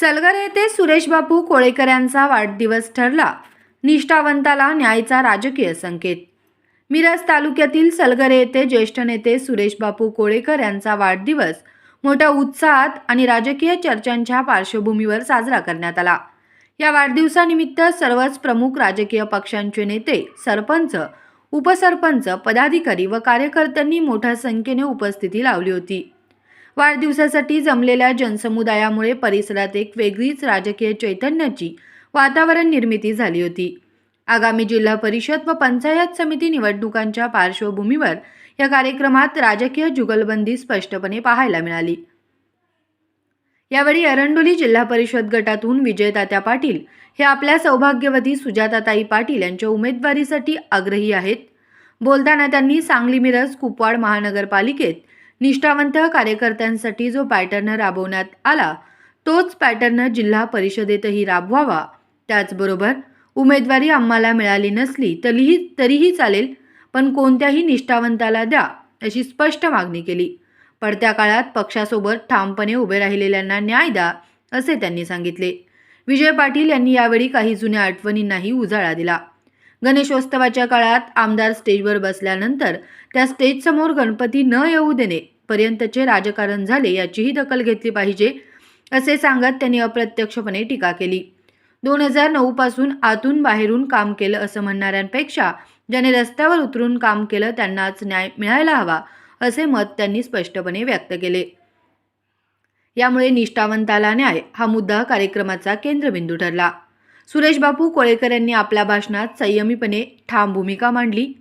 सलगर येथे सुरेशबापू कोळेकर यांचा वाढदिवस ठरला. निष्ठावंताला न्यायचा राजकीय संकेत. मिरज तालुक्यातील सलगर येथे ज्येष्ठ नेते सुरेशबापू कोळेकर यांचा वाढदिवस मोठ्या उत्साहात आणि राजकीय चर्चांच्या पार्श्वभूमीवर साजरा करण्यात आला. या वाढदिवसानिमित्त सर्वच प्रमुख राजकीय पक्षांचे नेते सरपंच उपसरपंच पदाधिकारी व कार्यकर्त्यांनी मोठ्या संख्येने उपस्थिती लावली होती. वाढदिवसासाठी जमलेल्या जनसमुदायामुळे परिसरात एक वेगळीच राजकीय चैतन्याची वातावरण निर्मिती झाली होती. आगामी जिल्हा परिषद व पंचायत समिती निवडणुकांच्या पार्श्वभूमीवर या कार्यक्रमात राजकीय जुगलबंदी स्पष्टपणे पाहायला मिळाली. यावेळी एरंडोली जिल्हा परिषद गटातून विजयतात्या पाटील हे आपल्या सौभाग्यवती सुजाताताई पाटील यांच्या उमेदवारीसाठी आग्रही आहेत. बोलताना त्यांनी सांगली मिरज कुपवाड महानगरपालिकेत निष्ठावंत कार्यकर्त्यांसाठी जो पॅटर्न राबवण्यात आला तोच पॅटर्न जिल्हा परिषदेतही राबवावा. त्याचबरोबर उमेदवारी आम्हाला मिळाली नसली तरीही तरीही चालेल पण कोणत्याही निष्ठावंताला द्या अशी स्पष्ट मागणी केली. पडत्या काळात पक्षासोबत ठामपणे उभे राहिलेल्यांना न्याय द्या असे त्यांनी सांगितले. विजय पाटील यांनी यावेळी काही जुन्या आठवणींनाही उजाळा दिला. गणेशोत्सवाच्या काळात आमदार स्टेजवर बसल्यानंतर त्या स्टेजसमोर गणपती न येऊ देणे पर्यंतचे राजकारण झाले याचीही दखल घेतली पाहिजे असे सांगत त्यांनी अप्रत्यक्षपणे टीका केली. दोन हजार नऊ पासून आतून बाहेरून काम केलं असं म्हणणाऱ्यांपेक्षा ज्याने रस्त्यावर उतरून काम केलं त्यांनाच न्याय मिळायला हवा असे मत त्यांनी स्पष्टपणे व्यक्त केले. यामुळे निष्ठावंताला न्याय हा मुद्दा कार्यक्रमाचा केंद्रबिंदू ठरला. सुरेश बापू कोळेकर यांनी आपल्या भाषणात संयमीपणे ठाम भूमिका मांडली.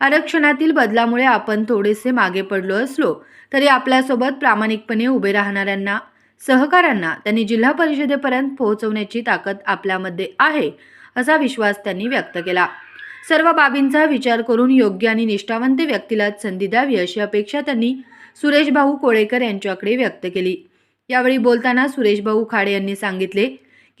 आरक्षणातील बदलामुळे आपण थोडेसे मागे पडलो असलो तरी आपल्यासोबत प्रामाणिकपणे उभे राहणाऱ्यांना सहकाऱ्यांना त्यांनी जिल्हा परिषदेपर्यंत पोहोचवण्याची ताकद आपल्यामध्ये आहे असा विश्वास त्यांनी व्यक्त केला. सर्व बाबींचा विचार करून योग्य आणि निष्ठावंत व्यक्तीलाच संधी द्यावी अशी अपेक्षा त्यांनी सुरेश भाऊ कोळेकर यांच्याकडे व्यक्त केली. यावेळी बोलताना सुरेश भाऊ खाडे यांनी सांगितले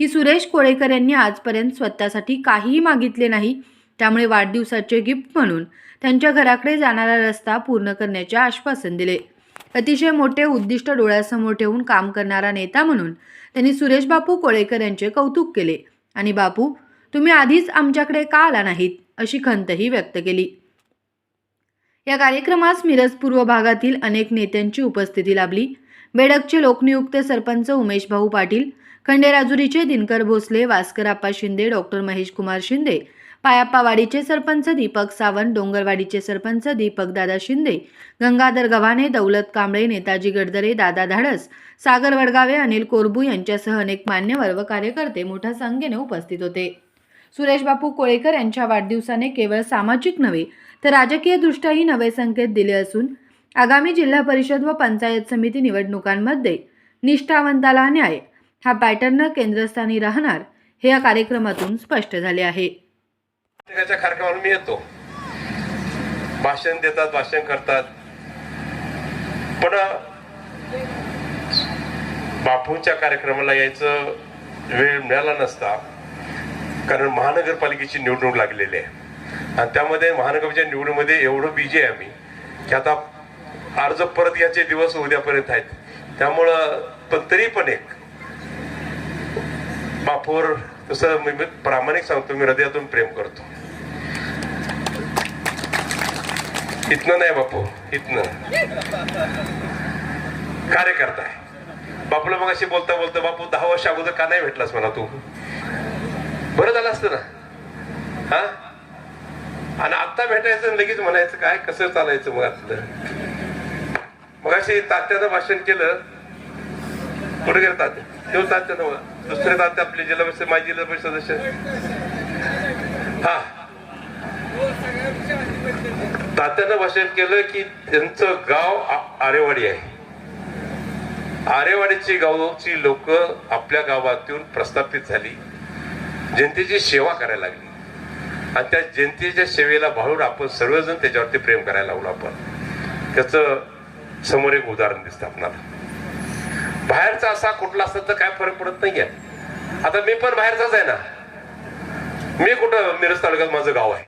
की सुरेश कोळेकर यांनी आजपर्यंत स्वतःसाठी काहीही मागितले नाही त्यामुळे वाढदिवसाचे गिफ्ट म्हणून त्यांच्या घराकडे जाणारा रस्ता पूर्ण करण्याचे आश्वासन दिले. अतिशय मोठे उद्दिष्ट डोळ्यासमोर ठेवून काम करणारा नेता म्हणून त्यांनी सुरेश बापू कोळेकर यांचे कौतुक केले. आणि बापू तुम्ही आधीच आमच्याकडे का आला नाहीत? अशी खंतही व्यक्त केली. या कार्यक्रमास मिरज पूर्व भागातील अनेक नेत्यांची उपस्थिती लाभली. बेडकचे लोकनियुक्त सरपंच उमेश भाऊ पाटील खंडेराजुरीचे दिनकर भोसले वास्कराप्पा शिंदे डॉक्टर महेश कुमार शिंदे पायाप्पावाडीचे सरपंच दीपक सावंत डोंगरवाडीचे सरपंच दीपक दादा शिंदे गंगाधर गव्हाणे दौलत कांबळे नेताजी गडदरे दादा धाडस सागर वडगावे अनिल कोरबू यांच्यासह अनेक मान्यवर व कार्यकर्ते मोठ्या संख्येने उपस्थित होते. सुरेश बापू कोळेकर यांच्या वाढदिवसाने केवळ सामाजिक नव्हे तर राजकीयदृष्ट्याही नवे संकेत दिले असून आगामी जिल्हा परिषद व पंचायत समिती निवडणुकांमध्ये निष्ठावंताला न्याय हा पॅटर्न केंद्रस्थानी राहणार हे या कार्यक्रमातून स्पष्ट झाले आहे. प्रत्येकाच्या कार्यक्रमाला मी येतो. भाषण देतात भाषण करतात. पण बापूंच्या कार्यक्रमाला यायचं वेळ मिळाला नसता. कारण महानगरपालिकेची निवडणूक लागलेली आहे. आणि त्यामध्ये महानगरपालिकेच्या निवडणुकीमध्ये एवढं बिजी आहे आम्ही की आता अर्ज परत याचे दिवस उद्यापर्यंत आहेत. त्यामुळं पण तरी पण एक बापूवर तसं मी प्रामाणिक सांगतो मी हृदयातून प्रेम करतो. इथनं नाही बापू इथनं. कार्यकर्ता आहे. बापूला मग अशी बोलता बोलता बापू दहा वर्ष अगोदर का नाही भेटलास मला तू? बरं झालं असतं ना? हा? आणि आत्ता भेटायचं आणि लगेच म्हणायचं काय कसं चालायचं मग आपलं मग अशी तात्यानं भाषण केलं. कुठे गेलं तात्या? तेव्हा तात्या दुसरे तात्या आपले जिल्हा परिषद माजी जिल्हा परिषद सदस्य. हा. तात्यानं भाषण केलं की त्यांचं गाव आ- आरेवाडी आहे. आरेवाडीची गावची लोक आपल्या गावात येऊन प्रस्थापित झाली. जनतेची सेवा करायला लागली. आणि त्या जनतेच्या सेवेला भाळून आपण सर्वजण त्याच्यावरती प्रेम करायला लागलो आपण. त्याचं समोर एक उदाहरण दिसतं आपणाला. बाहेरचा असा कुठला असतं तर काय फरक पडत नाही आता मी पण बाहेरचाच आहे ना. मी कुठं मिरज तालुक्यात माझं गाव आहे.